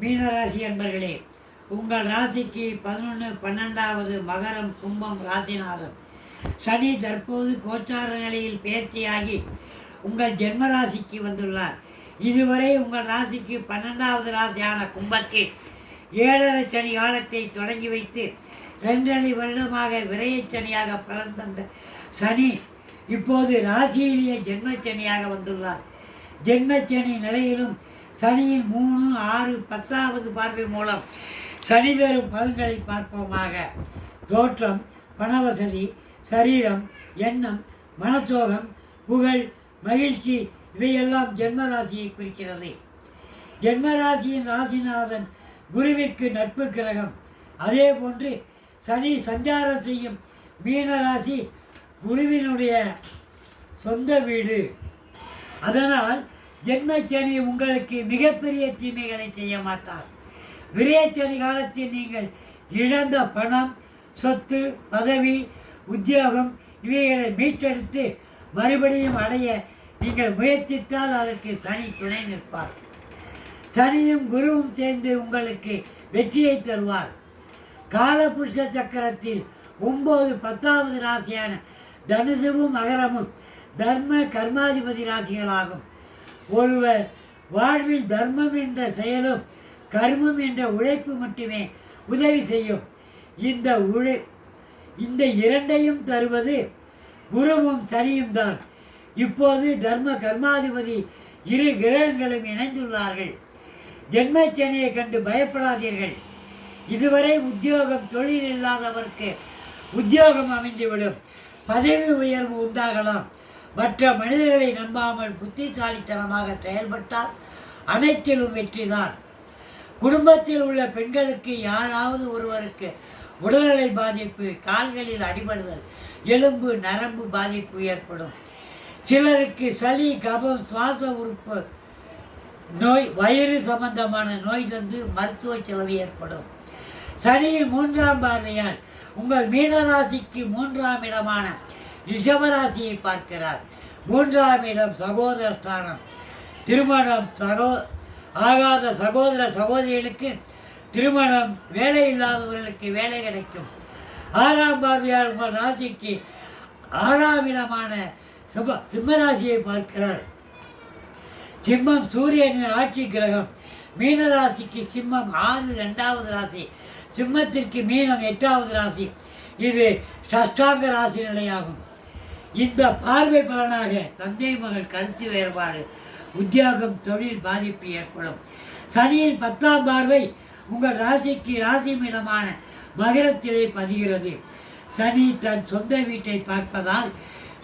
மீனராசி அன்பர்களே உங்கள் ராசிக்கு பதினொன்று பன்னெண்டாவது மகரம் கும்பம் ராசிநாதன். சனி தற்போது கோச்சார நிலையில் பேர்ச்சியாகி உங்கள் ஜென்ம ராசிக்கு வந்துள்ளார். இதுவரை உங்கள் ராசிக்கு பன்னெண்டாவது ராசியான கும்பத்தில் ஏழரை சனி காலத்தை தொடங்கி வைத்து ரெண்டரை வருடமாக விரையச் சனியாக பிறந்த சனி இப்போது ராசியிலேயே ஜென்மச்சனியாக வந்துள்ளார். ஜென்மச்சனி நிலையிலும் சனியின் மூணு ஆறு பத்தாவது பார்வை மூலம் சனி தரும் பலன்களை பார்ப்போமாக. தோற்றம் பணவசதி சரீரம் எண்ணம் மனச்சோகம் புகழ் மகிழ்ச்சி இவையெல்லாம் ஜென்மராசியை குறிக்கிறது. ஜென்மராசியின் ராசிநாதன் குருவிற்கு நட்பு கிரகம். அதே போன்று சனி சஞ்சாரம் செய்யும் மீனராசி குருவினுடைய சொந்த வீடு. அதனால் ஜென்மச்சனி உங்களுக்கு மிகப்பெரிய தீமைகளை செய்ய மாட்டார். விரயச்சனி காலத்தில் நீங்கள் இழந்த பணம் சொத்து பதவி உத்தியோகம் இவைகளை மீட்டெடுத்து மறுபடியும் அடைய நீங்கள் முயற்சித்தால் அதற்கு சனி துணை நிற்பார். சனியும் குருவும் சேர்ந்து உங்களுக்கு வெற்றியை தருவார். காலபுருஷ சக்கரத்தில் ஒன்பது பத்தாவது ராசியான தனுசுவும் மகரமும் தர்ம கர்மாதிபதி ராசிகளாகும். ஒருவர் வாழ்வில் தர்மம் என்ற செயலும் கர்மம் என்ற உழைப்பு மட்டுமே உதவி செய்யும். இந்த உழை இந்த இரண்டையும் தருவது குருவும் சனியும் தான். இப்போது தர்ம கர்மாதிபதி இரு கிரகங்களும் இணைந்துள்ளார்கள். ஜென்மச்சனியை கண்டு பயப்படாதீர்கள். இதுவரை உத்தியோகம் தொழில் இல்லாதவருக்கு உத்தியோகம் அமைந்துவிடும். பதவி உயர்வு உண்டாகலாம். மற்ற மனிதர்களை நம்பாமல் புத்திசாலித்தனமாக செயல்பட்டால் அனைத்திலும் வெற்றிதான். குடும்பத்தில் உள்ள பெண்களுக்கு யாராவது ஒருவருக்கு உடல்நிலை பாதிப்பு கால்களில் அடிபடுதல் எலும்பு நரம்பு பாதிப்பு ஏற்படும். சிலருக்கு சளி கபம் சுவாச உறுப்பு நோய் வயிறு சம்பந்தமான நோய் தந்து மருத்துவ செலவு ஏற்படும். சனியின் மூன்றாம் பார்வையால் உங்கள் மீனராசிக்கு மூன்றாம் இடமான ரிஷபராசியை பார்க்கிறார். மூன்றாம் இடம் சகோதர ஸ்தானம். திருமணம் சகோ ஆகாத சகோதர சகோதரிகளுக்கு திருமணம் வேலை இல்லாதவர்களுக்கு வேலை கிடைக்கும். ஆறாம் பார்வையால் உங்கள் ராசிக்கு ஆறாம் இடமான சிம்ம சிம்மராசியை பார்க்கிறார். சிம்மம் சூரியனின் ஆட்சி கிரகம். மீன ராசிக்கு சிம்மம் ஆறு ரெண்டாவது ராசி. சிம்மத்திற்கு மீனம் எட்டாவது ராசி. இது சஷ்டாங்க ராசி நிலையாகும். இந்த பார்வை பலனாக தந்தை மகள் கருத்து வேறுபாடு உத்தியோகம் தொழில் பாதிப்பு ஏற்படும். சனியின் பத்தாம் பார்வை உங்கள் ராசிக்கு ராசி மீனமான மகரத்திலே பதிகிறது. சனி தன் சொந்த வீட்டை பார்ப்பதால்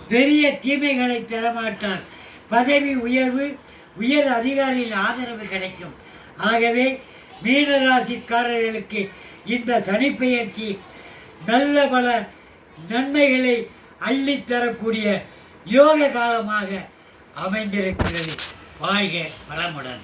பெரிய தீமைகளை தரமாட்டார். பதவி உயர்வு உயர் அதிகாரியின் ஆதரவு கிடைக்கும். ஆகவே மீனராசிக்காரர்களுக்கு இந்த சனிப்பெயர்ச்சி நல்ல பல நன்மைகளை அள்ளித்தரக்கூடிய யோக காலமாக அமைந்திருக்கிறது. வாழ்க வளமுடன்.